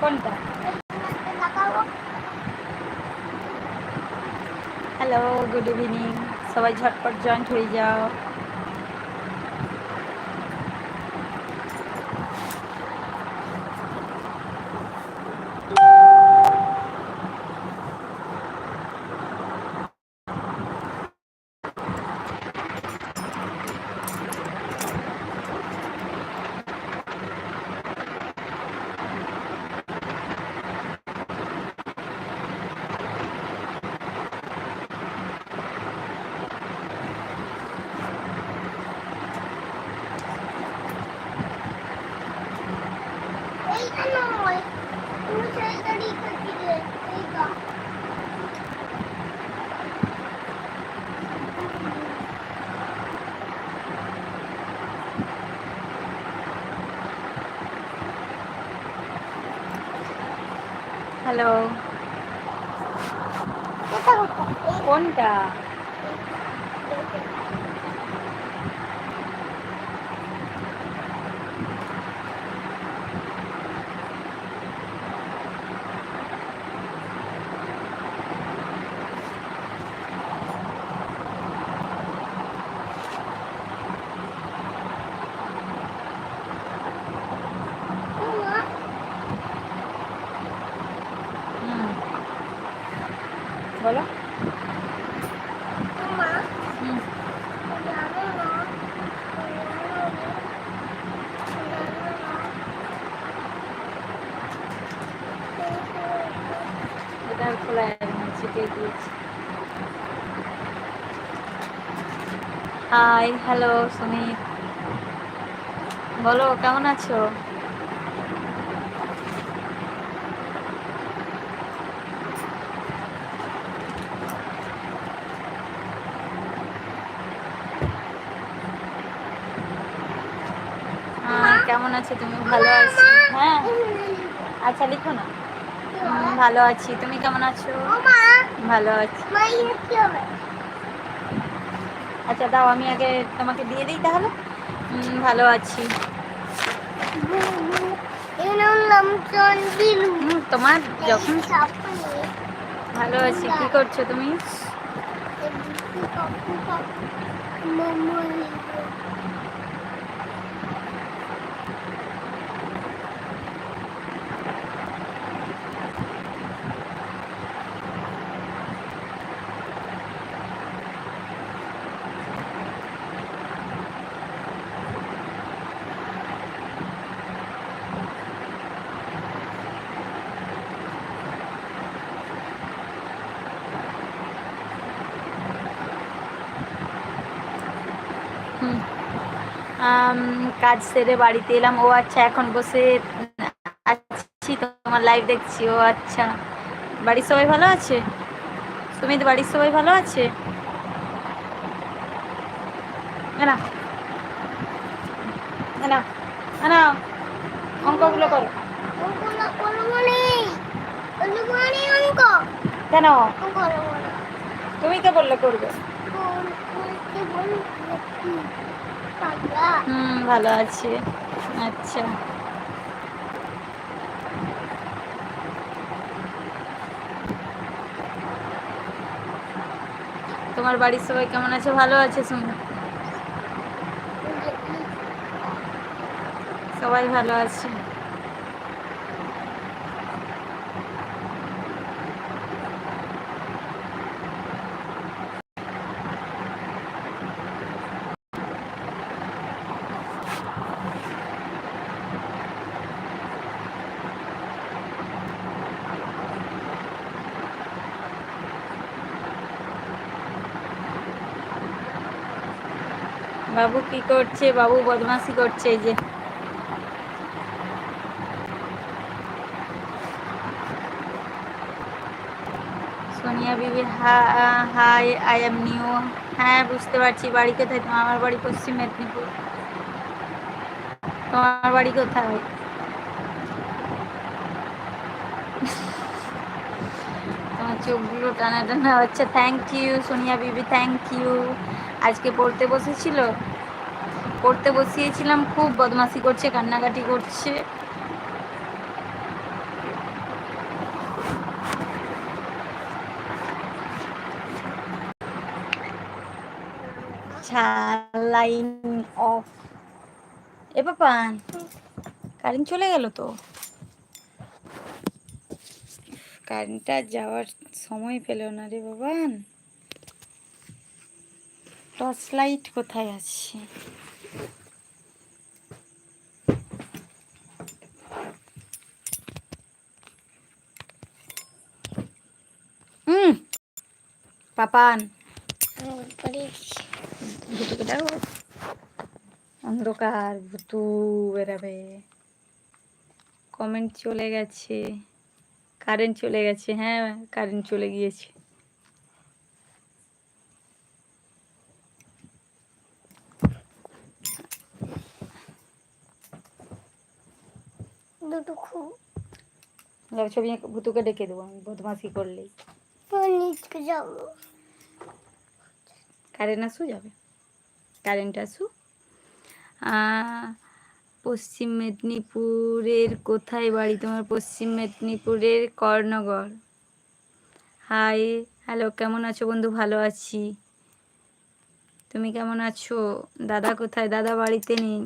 কোনটা? Hello good evening সবাই ঝটপট জয়েন্ট হয়ে যাও এইটা নয় তুমি তাড়াতাড়ি করছি রে এইটা হ্যালো কোথা কোথা এই কোনটা মা হুম বলো। খোলা হাই হ্যালো সুমিত বলো কেমন আছো হ্যাঁ কেমন আছো তুমি ভালো আছি হ্যাঁ আচ্ছা লিখো না ভালো আছি তুমি কেমন আছো ভালো আছি ইয়ে আচ্ছা দাও আমি আগে তোমাকে দিয়ে দিই তাহলে ভালো আছি তোমার যখন ভালো আছি কি করছ তুমি কাজ সেরে বাড়িতে এলাম। ও আচ্ছা এখন বসে আছি, তোমার লাইভ দেখছি। ও আচ্ছা। বাড়ির সবাই ভালো আছে? সুমিত, বাড়ির সবাই ভালো আছে না না না অঙ্কগুলো করো কেন তুমি তো বললে করবে হুম, ভালো আছে। আচ্ছা। তোমার বাড়ির সবাই কেমন আছে? ভালো আছে শুনে সবাই ভালো আছে বাবু কি করছে, বাবু বদমাশি করছে যে। সোনিয়া বিবি হাই, আই এম নিউ। হ্যাঁ বুঝতে পারছি, বাড়ি কোথায়? তোমার আমার বাড়ি পশ্চিম মেদিনীপুর। তোমার বাড়ি কোথায়? তোমার চোখগুলো টানা টানা হচ্ছে। Thank you Sonia Bibi thank you আজকে পড়তে বসেছিল? করতে বসিয়েছিলাম, খুব বদমাসি করছে, কান্নাকাটি করছে। লাইন অফ এ পাপান কারেন্ট চলে গেল তো? কারেন্টটা যাওয়ার সময় পেল না রে বাবান টর্চ লাইট কোথায় আছে? হুম পাপান ভুতুকে ডাকো অন্ধকার ভুতু বেরাবে কমেন্ট চলে গেছে। কারেন্ট চলে গেছে হ্যাঁ কারেন্ট চলে গিয়েছে। ছবি ভুতুকে ডেকে দেবো আমি বদমাসি করলেই। কারেন্ট আসু যাবে? কারেন্ট আসু? পশ্চিম মেদিনীপুরের কোথায় বাড়ি? তোমার পশ্চিম মেদিনীপুরের কর্ণগড় হাই হ্যালো কেমন আছো বন্ধু? ভালো আছি। তুমি কেমন আছো? দাদা কোথায়? দাদা বাড়িতে নেই।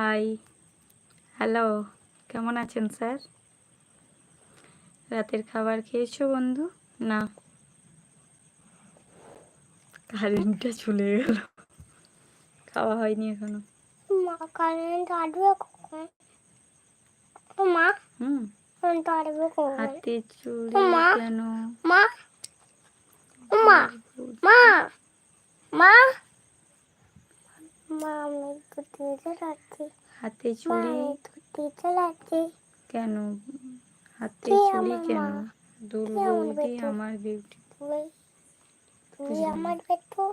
হাই হ্যালো কেমন আছেন স্যার? রাতের খাবার খেয়েছো বন্ধু? না। কারেন্টটা চলে গেল খাওয়া হয়নি এখনও। মা কারেন্ট আসবে কখন? মা? হুম। কারেন্ট আসবে কখন? হাতে চুড়ি কেন মা? মা? মা? মা মা আমি ঘুরতে চালাচ্ছি হাতে চুড়ি কেন? হাতে চুড়ি কেন? দূর আমার বিউটি তুই আমার পেটু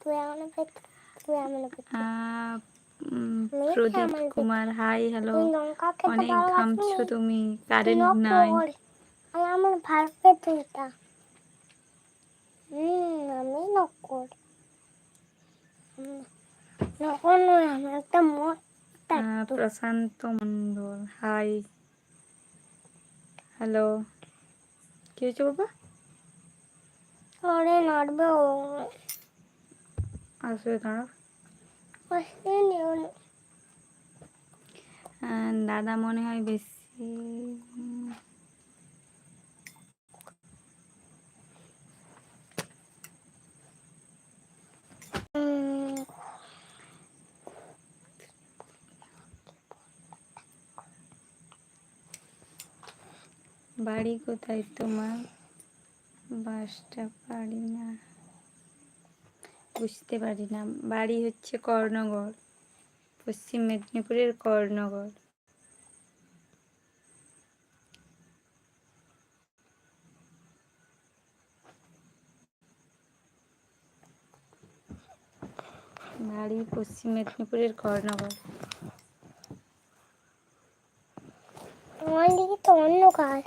তুই আমার পেটু তুই আমার প্রদীপ কুমার হাই হ্যালো। অনেক ঘামছো তুমি কারেন্ট নাই। আমার হুম আমি নক প্রশান্ত মন্ডল হাই হ্যালো কি হয়েছে বাবা? ওরে নড়বে ও আসবে দাদা মনে হয় বেশি হুম, বাড়ি কোথায় তোমার? বাসটা পারি না। বুঝতে পারি না। বাড়ি হচ্ছে কর্ণগড়, পশ্চিম মেদিনীপুরের কর্ণগড়। বাড়ি পশ্চিম মেদিনীপুরের কর্ণগড়। আমার দিকে তো অন্য কাজ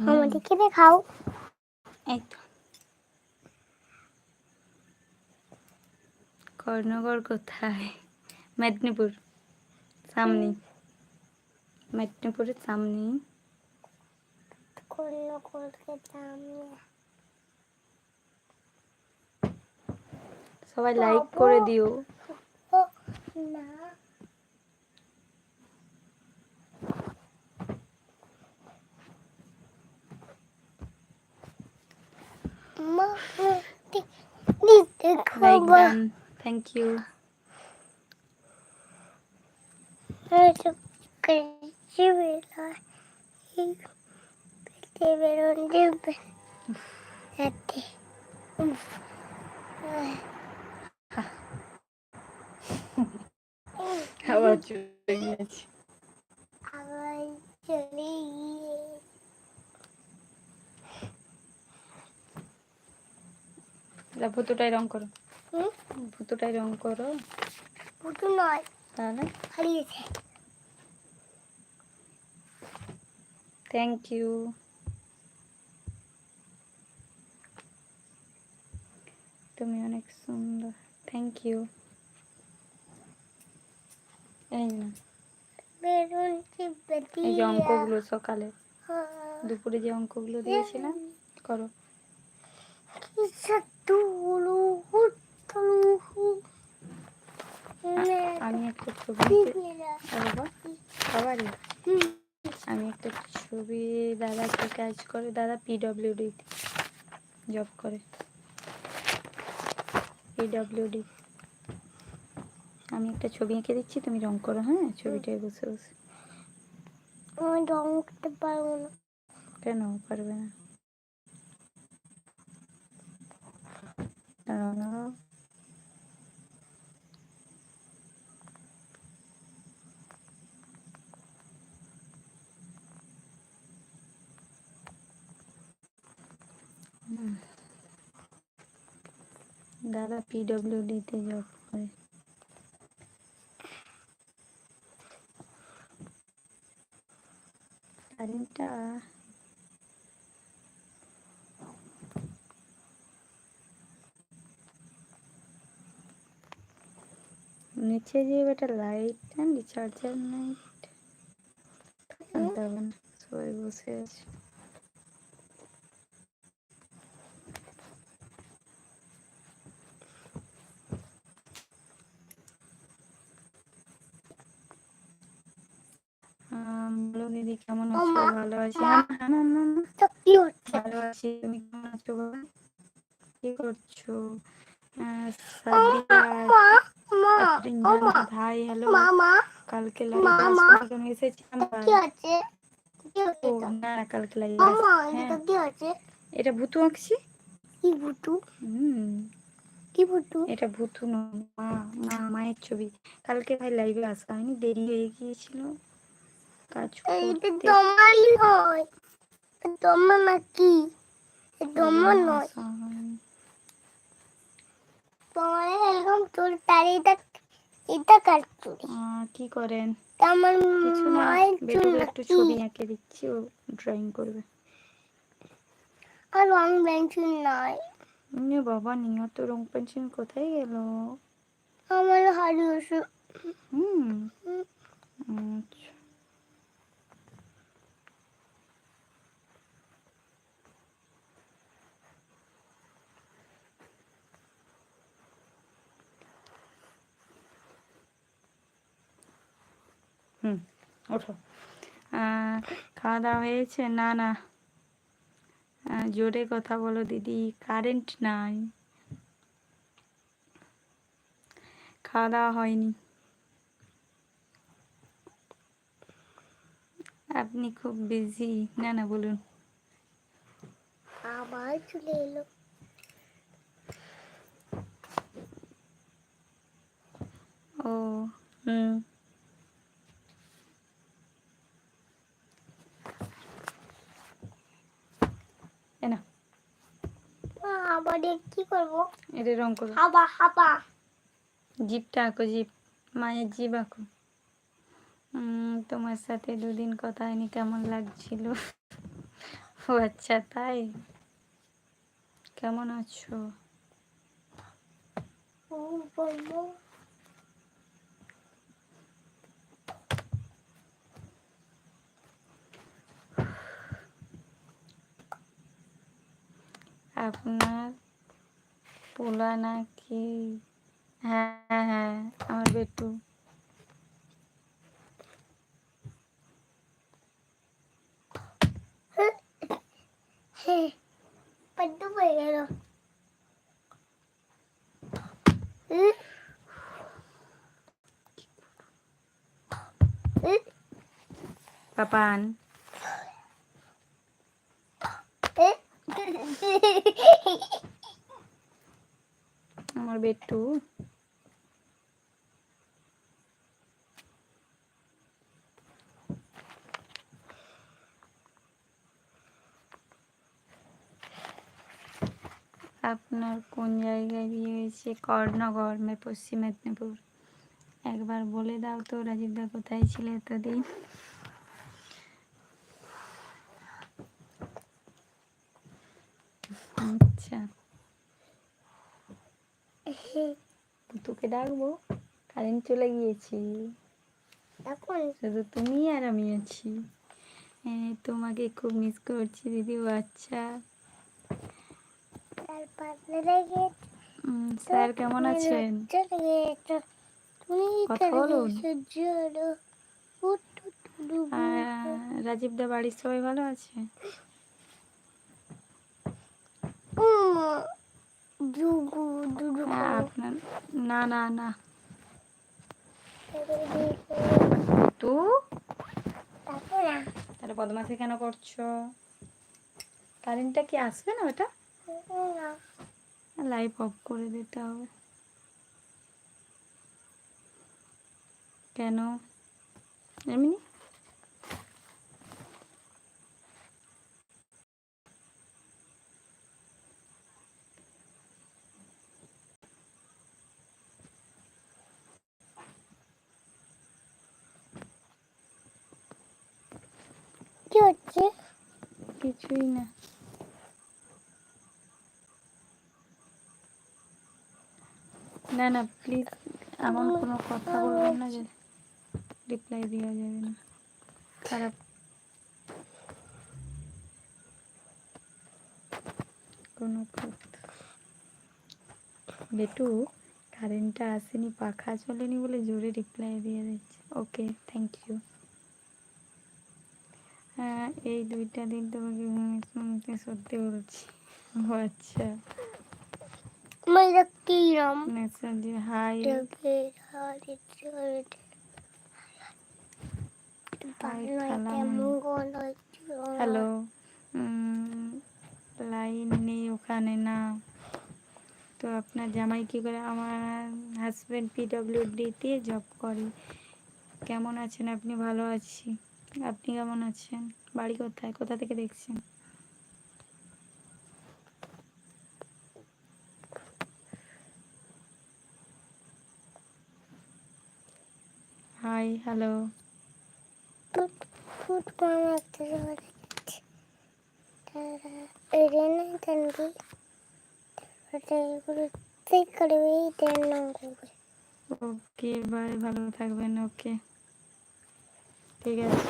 আমার দিকে দেখাও কর্ণগড় কোথায়? মেদিনীপুর। সামনে। মেদিনীপুরের সামনে। সবাই লাইক করে দিও। না। মা নিতে লাইক খাবার ডান থ্যাংক ইউ হয়তো কেজি বেলায় পেটে বেরোন দেবে রাতে আবার চলে গিয়েছে আবার চলে গিয়ে তাহলে ভুতুটাই রং করো। ভুতুটাই রং করো। পুটু নয় তাহলে? হারিয়েছে। থ্যাংক ইউ তুমি অনেক সুন্দর। থ্যাংক ইউ এই না। এই যে অঙ্কগুলো সকালে। হ্যাঁ। দুপুরে যে অঙ্কগুলো দিয়েছিলাম করো. আমি একটা ছবি বাহ, আমি একটা ছবি দাদাকে কাজ করে দাদা পিডব্লিউডি জব করে। পিডব্লিউডি আমি একটা ছবি এঁকে দিচ্ছি তুমি রং করো হ্যাঁ? ছবিটায় বসে বসে। আমি রং করতে পারব না। কেন? পারবে না। দাঁড়াও। হুম। দাদা পিডব্লিউডিতে জব করে কারেন্টটা নিচে যে বেটা লাইট আনলি চার্জার লাইট আনতে হবে না সবাই বসে আছে। বলো দিদি কেমন আছো? ভালো আছি ভালো আছি তুমি কেমন আছো বাবা কি করছ? সাদিয়া ভাই হ্যালো? কালকে কালকে হ্যাঁ। এটা ভুতু আঁকছি। কি ভুতু? হুম। কি ভুতু? এটা ভুতু মা মা মায়ের ছবি। কালকে ভাই লাইভে আসা হয়নি দেরি হয়ে গিয়েছিল। কাজ তোমারই নয় তোমার না কি? তোমার নয়। তোমার এরকম চুল তার এটা এটা কাটছি কি করেন? আমার মায়ের চুল একটু ছবি এঁকে দিচ্ছি ও ড্রয়িং করবে। আর রং পেন্সিল নাই। এ বাবা নিয়ে তো রং পেন্সিল কোথায় গেল? আমার হারিয়েছে হুম। হুম। আচ্ছা। হুম ওঠো। আহ, খাওয়া দাওয়া হয়েছে? না না। জোরে কথা বলো দিদি কারেন্ট নাই। খাওয়া দাওয়া হয়নি। আপনি খুব বিজি না না বলুন। আবার চলে এলো। ও হুম এ না মা, আবার কি করব? এটা রং করো। হাবা হাবা। জিপটা আঁকো জিপ। মায়ের জিপ আঁকো। তোমার সাথে দুদিন কথা হয়নি কেমন লাগছিল? ও আচ্ছা তাই? কেমন আছো? আপনার পোলা নাকি? হ্যাঁ হ্যাঁ আমার বেটু। হ্যাঁ পাড্ডু হয়ে গেল হুম? হুম? পাপান হুম? আমার বেটু। আপনার কোন জায়গায় বিয়ে হয়েছে? কর্ণগর পশ্চিম মেদিনীপুর। একবার বলে দাও তো রাজীবদা কোথায় ছিল এতদিন? আচ্ছা। তোকে ডাকবো কারেন্ট চলে গিয়েছি। এখন? শুধু তুমি আর আমি আছি। হ্যাঁ তোমাকে খুব মিস করছি দিদি আচ্ছা উম, স্যার কেমন আছেন? কথা বলুন। রাজীব দা বাড়ির সবাই ভালো আছে জুগু দুদু হ্যাঁ, আপনার না না না তাহলে বদমাসি কেন করছ? কারেন্টটা কি আসবে না ওটা? না লাইভ অফ করে দিতে হবে। কেন? এমনি কি হচ্ছে কিছুই না। না না প্লিজ এমন কোনো কথা বলবেন না যে রিপ্লাই দেওয়া যাবে না। খারাপ। কোনো বেটু কারেন্টটা আসেনি পাখা চলেনি বলে জোরে রিপ্লাই দিয়ে দিচ্ছে। ওকে থ্যাংক ইউ এই দুইটা দিন তোমাকে শুনতে সত্যি বলছি। ও আচ্ছা হাই। গলা হ্যালো লাইন নেই ওখানে না। তো আপনার জামাই কি করে আমার হাজব্যান্ড পিডব্লিউডিতে জব করে। কেমন আছেন আপনি? ভালো আছি। আপনি কেমন আছেন? বাড়ি কোথায়? কোথা থেকে দেখছেন? High, hello. কম একটা জোরে রেনে টানবি ঠিক আছে।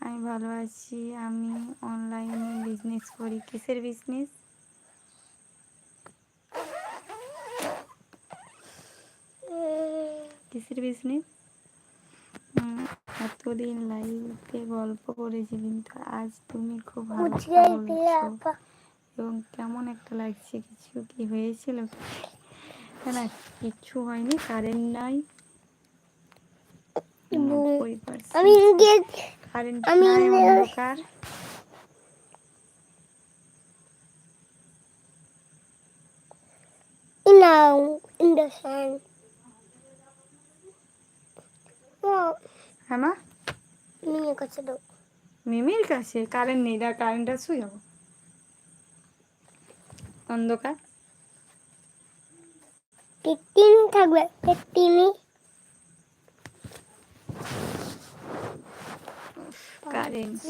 আমি ভালো আছি। আমি অনলাইনে বিজনেস করি। কিসের বিজনেস কিসের বিজনেস এতদিন লাইভে গল্প করেছি কিন্তু আজ তুমি খুব ভালো বলছো। এবং কেমন একটা লাগছে কিছু কি হয়েছিল? না, কিচ্ছু হয়নি কারেন্ট নাই। আমি কারেন্ট আমি now in the হ্যাঁ কাছে দাও মিমির কাছে কারেন্ট নেই দা কারেন্টটা শুয়ে যাব অন্ধকার পেটিনি থাকবে পেটিনি কারেন্ট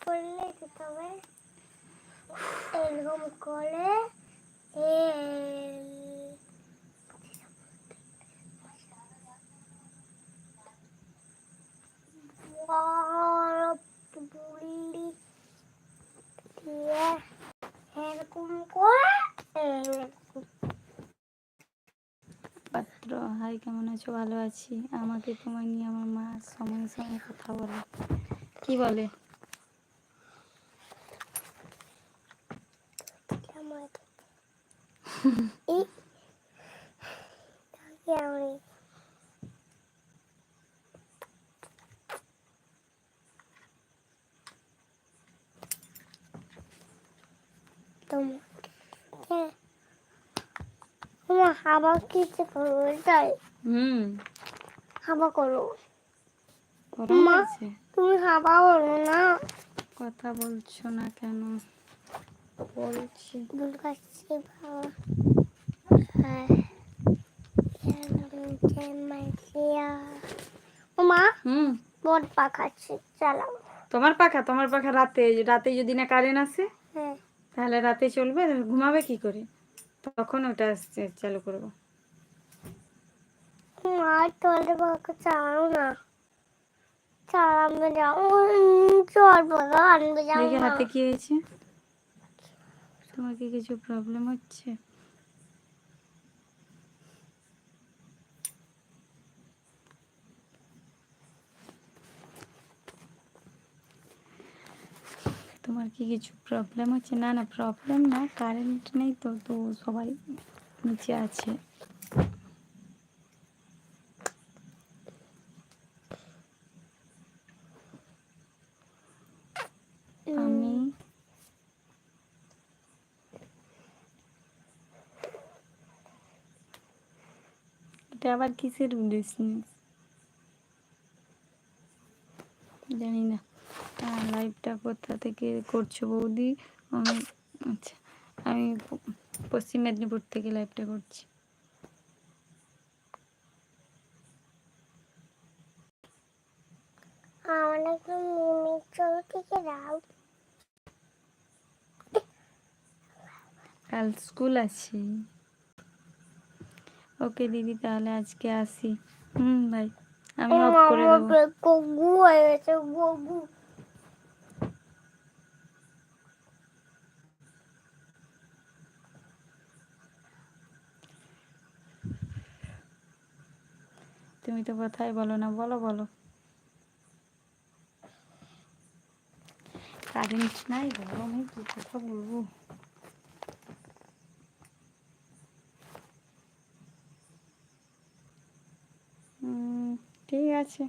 পড়লে যেতে হবে এরকম করে এরকম করে এরকম পাত্র হাই কেমন আছো ভালো আছি আমাকে তোমায় নিয়ে আমার মা সময় সময় কথা বলে কি বলে আমার এই তাকে আমি তোমাকে তোমার হাওয়া কিছু করো তাই। হুম। হাওয়া করো মা। তুমি হাওয়া করো না। কথা বলছো না কেন? বলছি। করছি বাবা। হ্যাঁ। মা হুম। বট পাখাচ্ছে চালাও। তোমার পাখা? তোমার পাখা রাতে রাতে যদি না কারেন্ট আসে হ্যাঁ। তাহলে রাতে চলবে ঘুমাবে কি করে? তখন ওটা চালু করব। মা তোলে বাবা চাও না। চাল আনবে যাও চল বাবা আনবে যাও হাতে কি হয়েছে? তোমার কি কিছু প্রবলেম হচ্ছে? তোমার কি কিছু প্রবলেম হচ্ছে? না না প্রবলেম না কারেন্ট নেই তো তো সবাই নিচে আছে। আমি এটা আবার কিসের বিজনেস জানি না লাইভটা কোথা থেকে করছ বৌদি? আমি আচ্ছা আমি পশ্চিম মেদিনীপুর থেকে লাইভটা করছি। কাল স্কুল আছে। ওকে দিদি তাহলে আজকে আসি। হুম ভাই আমি অফ করে দেবো। তুমি তো কথাই বলো না, বলো বলো। কারেন্ট নাই গরমে কি কথা বলব? ঠিক আছে,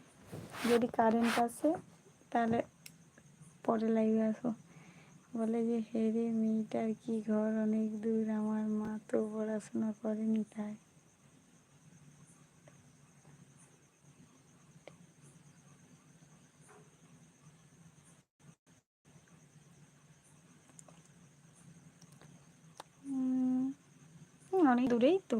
যদি কারেন্ট আসে, তাহলে পরে লাইভে আসো। বলে যে হেরে মেয়েটার কি ঘর? অনেক দূর। আমার মা তো পড়াশোনা করেনি, তাই। অনেক দূরেই তো।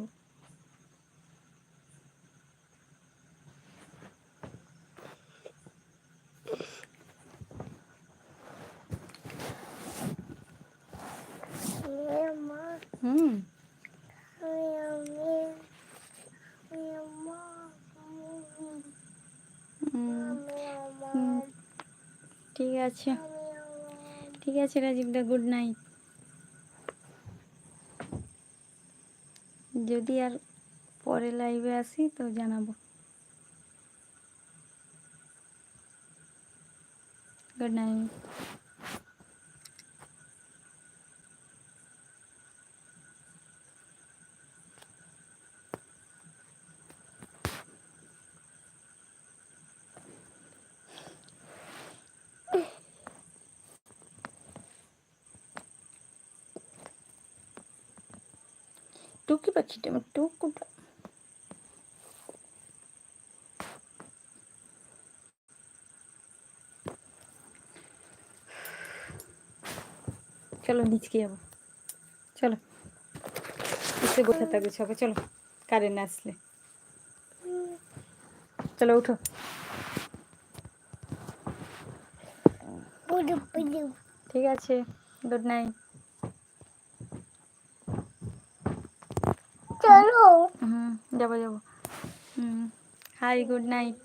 ঠিক আছে। ঠিক আছে রাজীবদা গুড নাইট যদি আর পরে লাইভে আসি তো জানাব। গুড নাইট টুকি পাখিটা আমার টুকুটা। চলো নিচকে যাব। চলো। এসে বসে থাকবে সবাই চলো। কারেন্ট আসলে। চলো উঠো। ঠিক আছে। গুড নাইট চলো। হুম, যাব যাব। হুম, হাই, গুড নাইট।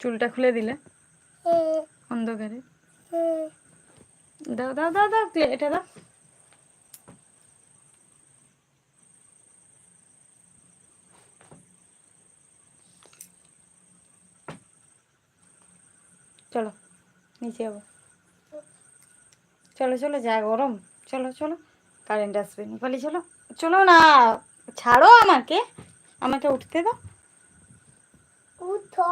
চুলটা খুলে দিলে? অন্ধকারে। দাও দাও দাও দাও এটা দাও। চলো, নিচে যাব। চলো চলো, যা, গরম। চলো চলো। কারেন্ট আসবে নেপালি চলো চলো না ছাড়ো আমাকে। আমাকে উঠতে দাও। উঠো।